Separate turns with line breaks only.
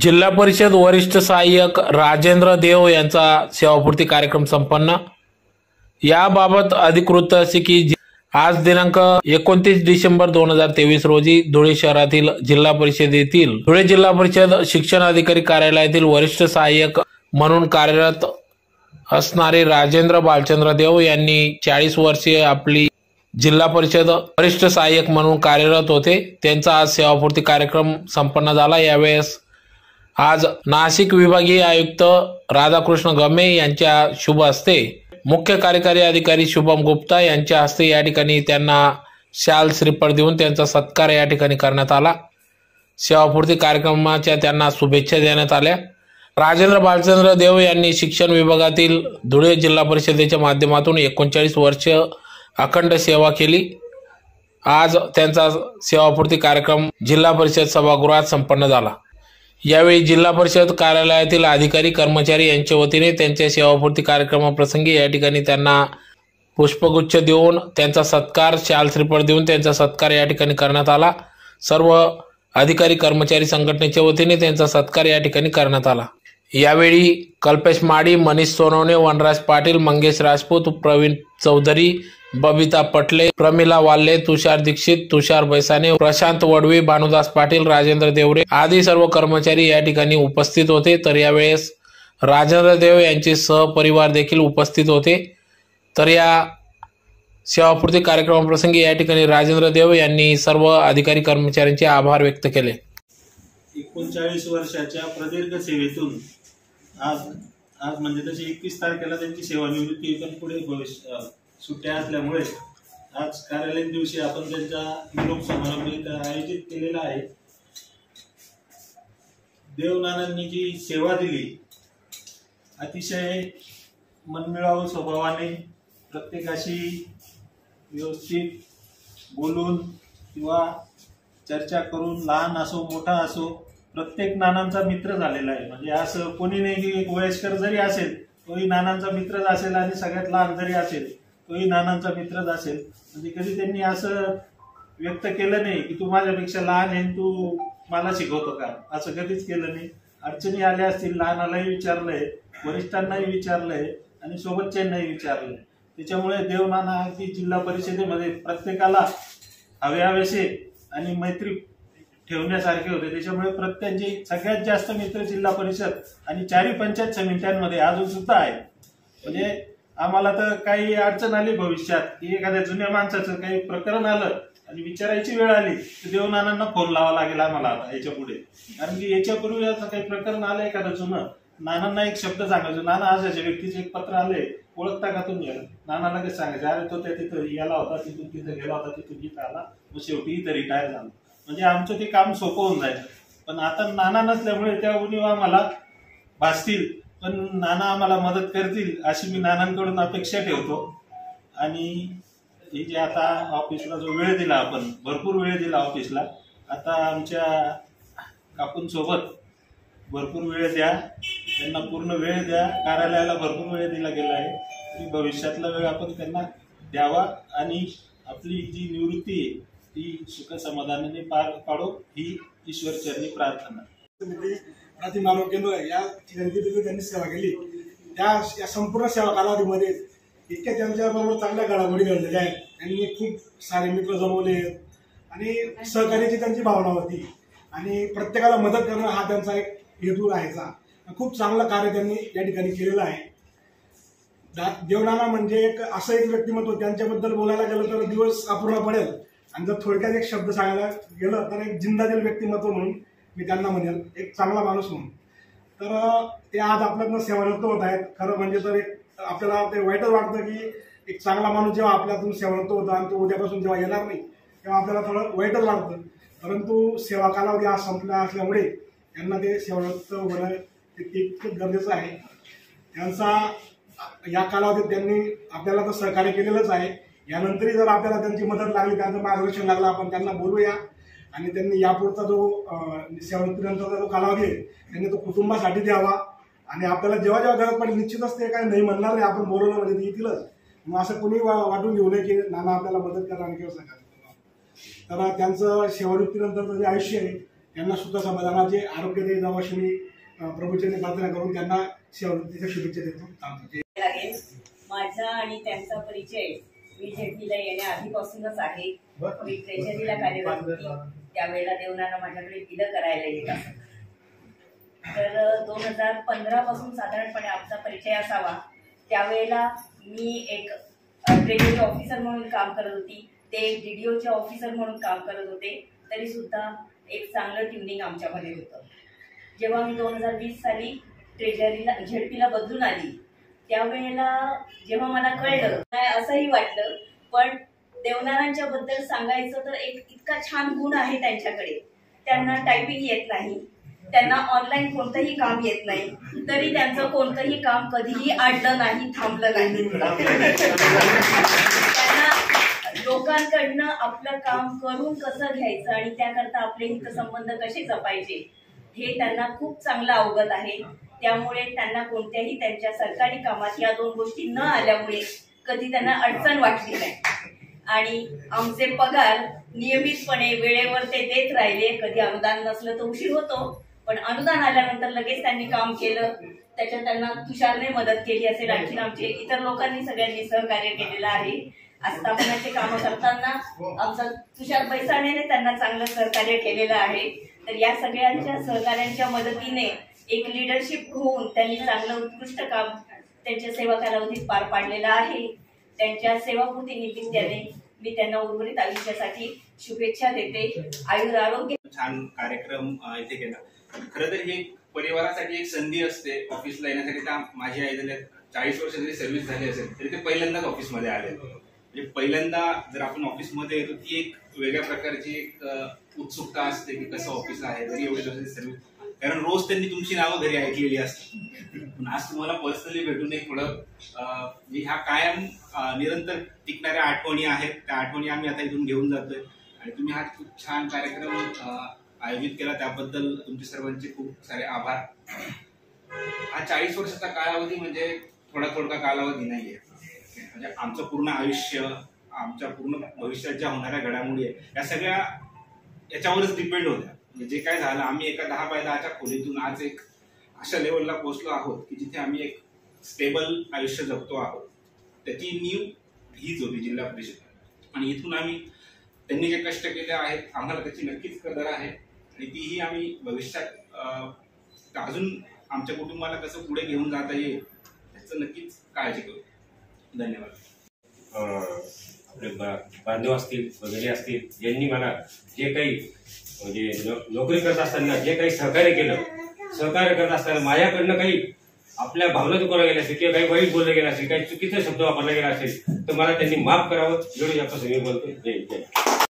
जिल्हा परिषद वरिष्ठ सहाय्यक राजेंद्र देव यांचा सेवापूर्ती कार्यक्रम संपन्न. याबाबत अधिकृत असे की आज दिनांक एकोणतीस डिसेंबर दोन हजार तेवीस रोजी धुळे शहरातील जिल्हा परिषदेतील धुळे जिल्हा परिषद शिक्षण अधिकारी कार्यालयातील वरिष्ठ सहाय्यक म्हणून कार्यरत असणारे राजेंद्र बालचंद्र देव यांनी चाळीस वर्षे आपली जिल्हा परिषद वरिष्ठ सहाय्यक म्हणून कार्यरत होते. त्यांचा आज सेवापूर्ती कार्यक्रम संपन्न झाला. यावेळेस आज नाशिक विभागीय आयुक्त राधाकृष्ण गमे यांच्या शुभ हस्ते मुख्य कार्यकारी अधिकारी शुभम गुप्ता यांच्या हस्ते या ठिकाणी त्यांना शाल श्रीफळ देऊन त्यांचा सत्कार या ठिकाणी करण्यात आला. सेवापूर्ती कार्यक्रमाच्या त्यांना शुभेच्छा देण्यात आल्या. राजेंद्र भालचंद्र देव यांनी शिक्षण विभागातील धुळे जिल्हा परिषदेच्या माध्यमातून एकोणचाळीस वर्ष अखंड सेवा केली. आज त्यांचा सेवापूर्ती कार्यक्रम जिल्हा परिषद सभागृहात संपन्न झाला. यावेळी जिल्हा परिषद कार्यालयातील अधिकारी कर्मचारी यांच्या वतीने त्यांच्या सेवापूर्ती कार्यक्रमाप्रसंगी या ठिकाणी त्यांना पुष्पगुच्छ देऊन त्यांचा सत्कार शाल श्रीफळ देऊन त्यांचा सत्कार या ठिकाणी करण्यात आला. सर्व अधिकारी कर्मचारी संघटनेच्या वतीने त्यांचा सत्कार या ठिकाणी करण्यात आला. यावेळी कल्पेश माडी मनीष सोनवणे वनराज पाटील मंगेश राजपूत प्रवीण चौधरी बबिता पटले प्रमिला वाल्ले तुषार दीक्षित तुषार बैसाने प्रशांत वडवी भानुदास पाटील राजेंद्र देवरे आदी सर्व कर्मचारी या ठिकाणी उपस्थित होते. तर यावेळेस राजेंद्र देव यांचे सहपरिवार देखील उपस्थित होते. तर या सेवापूर्ती कार्यक्रमाप्रसंगी या ठिकाणी राजेंद्र देव यांनी सर्व अधिकारी कर्मचाऱ्यांचे आभार व्यक्त केले.
एकोणचाळीस वर्षाच्या प्रदीर्घ सेवेतून आज आज म्हणजे तशी एकवीस तारखेला त्यांची सेवानिवृत्ती पण पुढे भविष्य सुट्ट्या असल्यामुळे आज कार्यालयीन दिवशी आपण त्यांचा निरोप समारंभ आयोजित केलेला आहे. देवनानांनी जी सेवा दिली अतिशय मनमिळावू स्वभावाने प्रत्येकाशी व्यवस्थित बोलून किंवा चर्चा करून लहान असो मोठा असो प्रत्येक नानांचा मित्र झालेला आहे. म्हणजे असं कोणी नाही की वयस्कर जरी असेल तोही नानांचा मित्रच असेल आणि सगळ्यात लहान जरी असेल तोही नानांचा मित्रच असेल. म्हणजे कधी त्यांनी असं व्यक्त केलं नाही की तू माझ्यापेक्षा लहान आहे आणि तू मला शिकवतो का? असं कधीच केलं नाही. अडचणी आल्या असतील लहानालाही विचारलंय वरिष्ठांनाही विचारलंय आणि सोबतच्यांनाही विचारलंय. त्याच्यामुळे देवनाना अगदी जिल्हा परिषदेमध्ये प्रत्येकाला हवे हवेसे आणि मैत्री ठेवण्यासारखे होते. त्याच्यामुळे प्रत्येकाचे सगळ्यात जास्त मित्र जिल्हा परिषद आणि चारी पंचायत समित्यांमध्ये अजून सुद्धा आहे. म्हणजे आम्हाला तर काही अडचण आली भविष्यात की एखाद्या जुन्या माणसाचं काही प्रकरण आलं आणि विचारायची वेळ आली तर देवनानांना फोन लावा लागेल आम्हाला आता याच्यापुढे कारण की याच्यापूर्वी असं काही प्रकरण आलं एखादं जुनं नानांना एक शब्द सांगायचो नाना असायचे व्यक्तीचे एक पत्र आले ओळखता का तुम्ही? नाना लगेच सांगायचं अरे तो त्या तिथं याला होता तिथून तिथं गेला होता तिथून इथं आला मग शेवटी इथं रिटायर झाला. म्हणजे आमचं ते काम सोपं होऊन जायचं. पण आता नाना नसल्यामुळे त्या उणीव आम्हाला भासतील पण नाना आम्हाला मदत करतील अशी मी नानांकडून अपेक्षा ठेवतो. आणि हे जे आता ऑफिसला जो वेळ दिला आपण भरपूर वेळ दिला ऑफिसला आता आमच्या काकूंसोबत भरपूर वेळ द्या त्यांना पूर्ण वेळ द्या कार्यालयाला भरपूर वेळ दिला गेला आहे. की भविष्यातला वेळ आपण त्यांना द्यावा आणि आपली जी निवृत्ती आहे ती सुखसमाधानाने पार पाडो ही ईश्वरचरणी प्रार्थना.
म्हणजे समिती प्रतिमानव केंद्र आहे. या ठिकाणी त्यांनी सेवा केली. त्या या संपूर्ण सेवा कालावधीमध्ये इतक्या त्यांच्याबरोबर चांगल्या घडामोडी घडलेल्या आहेत. त्यांनी खूप सारे मित्र जमवले. आहेत आणि सहकार्याची त्यांची भावना होती. आणि प्रत्येकाला मदत करणं हा त्यांचा एक हेतू राहायचा. खूप चांगलं कार्य त्यांनी या ठिकाणी केलेलं आहे. देवनाना म्हणजे एक असं एक व्यक्तिमत्व. त्यांच्याबद्दल बोलायला गेलं तर दिवस अपूर्ण पडेल. आणि जर थोडक्यात एक शब्द सांगायला गेलं तर एक जिंदादिल व्यक्तिमत्व म्हणून मी त्यांना म्हणेल. एक चांगला माणूस म्हणून. तर ते आज आपल्यातनं सेवानिवृत्त होत आहेत. खरं म्हणजे तर एक आपल्याला ते वाईटच वाटतं की एक चांगला माणूस जेव्हा आपल्यातून सेवानिवृत्त होता आणि तो उद्यापासून जेव्हा येणार नाही तेव्हा आपल्याला थोडं वाईटच वाटतं. परंतु सेवा कालावधी आज संपला असल्यामुळे त्यांना ते सेवानिवृत्त होणं ते गरजेचं आहे. त्यांचा या कालावधीत त्यांनी आपल्याला तर सहकार्य केलेलंच आहे. यानंतरही जर आपल्याला त्यांची मदत लागली त्यांचं मार्गदर्शन लागलं आपण त्यांना बोलूया. आणि त्यांनी यापुढचा जो अं, जो कालावधी आहे त्यांनी तो कुटुंबासाठी द्यावा. आणि आपल्याला जेव्हा जेव्हा गरज पडेल निश्चितच ते काय नाही म्हणणार नाही आपण बोलवलं म्हणजे ते येतीलच. मग असं कोणी वा- वाटून घेऊ नये की नाना आपल्याला मदत करणार किंवा सांगा तर त्यांचं सेवानिवृत्तीनंतरचं जे आयुष्य आहे त्यांना सुद्धा समाधानाचे जाऊशी मी प्रभूच्या प्रार्थना करून त्यांना सेवावृत्तीच्या शुभेच्छा देतो.
माझा आणि त्यांचा परिचय मी झेडपीला येण्या आधीपासूनच आहे. मी ट्रेजरीला कार्यरत होती. त्यावेळेला देवनाना माझ्याकडे बिलं करायला येत असत तर दोन हजार पंधरा पासून साधारणपणे आमचा परिचय असावा. त्यावेळेला मी एक ट्रेजरी ऑफिसर म्हणून काम करत होती. ते एक डीडीओचे ऑफिसर म्हणून काम करत होते. तरी सुद्धा एक चांगलं ट्युनिंग आमच्यामध्ये होतं. जेव्हा मी दोन हजार वीस साली ट्रेजरीला झेडपीला बदलून आली त्यावेळेला जेव्हा मला कळलं काय असंही वाटलं पण देवनारांच्या बद्दल सांगायचं तर एक इतका छान गुण आहे त्यांच्याकडे. त्यांना टायपिंग येत नाही. त्यांना ऑनलाईन कोणतंही काम येत नाही. तरी त्यांचं कोणतंही काम कधीही अडलं नाही थांबलं नाही. त्यांना लोकांकडनं आपलं काम करून कसं घ्यायचं आणि त्याकरता आपले हितसंबंध कसे जपायचे हे त्यांना खूप चांगलं अवगत आहे. त्यामुळे त्यांना कोणत्याही त्यांच्या सरकारी कामात या दोन गोष्टी न आल्यामुळे कधी त्यांना अडचण वाटली नाही. आणि आमचे पगार नियमितपणे वेळेवर ते देत राहिले. कधी अनुदान नसलं तर उशीर होतो पण अनुदान आल्यानंतर लगेच त्यांनी काम केलं. त्याच्यात त्यांना तुषारने मदत केली असेल आणखीन आमचे इतर लोकांनी सगळ्यांनी सहकार्य केलेलं आहे. आस्थापनाचे कामं करताना आमचा तुषार पैसाने त्यांना चांगलं सहकार्य केलेलं आहे. तर या सगळ्यांच्या सहकार्यांच्या मदतीने एक लिडरशिप होऊन त्यांनी चांगलं उत्कृष्ट काम त्यांच्या सेवा कालावधीत पार पाडलेलं आहे. त्यांच्या सेवाकृती निमित्ताने मी त्यांना उर्वरित आयुष्यासाठी शुभेच्छा देते. आयुर आरोग्य.
छान कार्यक्रम इथे केला. खरं तर हे परिवारासाठी एक संधी असते. ऑफिसला येण्यासाठी त्या माझी आई झाल्या चाळीस वर्ष जरी सर्व्हिस झाली असेल तरी ते पहिल्यांदाच ऑफिसमध्ये आले. म्हणजे पहिल्यांदा जर आपण ऑफिसमध्ये येतो ती एक वेगळ्या प्रकारची एक उत्सुकता असते की कसं ऑफिसला आहे जरी एवढे दिवसाची सर्व्हिस कारण रोज त्यांनी तुमची नावं घरी ऐकलेली असतात पण आज तुम्हाला पर्सनली भेटून एक थोडं ह्या कायम निरंतर टिकणाऱ्या आठवणी आहेत. त्या आठवणी आम्ही आता इथून घेऊन जातोय. आणि तुम्ही हा खूप छान कार्यक्रम आयोजित केला. त्याबद्दल तुमचे सर्वांचे खूप सारे आभार. हा चाळीस वर्षाचा कालावधी म्हणजे थोडा थोडका कालावधी नाहीये. म्हणजे आमचं पूर्ण आयुष्य आमच्या पूर्ण भविष्यात ज्या होणाऱ्या घडामोडी आहे या सगळ्या याच्यावरच डिपेंड होत्या. म्हणजे जे काय झालं आम्ही एका दहा बाय दहाच्या खोलीतून आज एक अशा लेवलला पोहोचलो आहोत की जिथे आम्ही एक स्टेबल आयुष्य जगतो आहोत. त्याची नीव हीच होती जिल्हा परिषद. आणि इथून आम्ही त्यांनी जे कष्ट केले आहेत आम्हाला त्याची नक्कीच कदर आहे. आणि तीही आम्ही भविष्यात अजून आमच्या कुटुंबाला कसं पुढे घेऊन जाता येईल याचं नक्कीच काळजी करू. धन्यवाद.
आपले बा- बांधव असतील वगैरे असतील ज्यांनी मला जे काही म्हणजे नोकरी करत असताना जे काही सहकार्य केलं सहकार्य करत असताना माझ्याकडनं काही आपल्या भावना दुखावल्या गेल्या असेल किंवा काही वाईट बोललं गेलं असेल काही चुकीचा शब्द वापरला गेला असेल तर मला त्यांनी माफ करावं एवढं आपण सगळे बोलतो. जय जय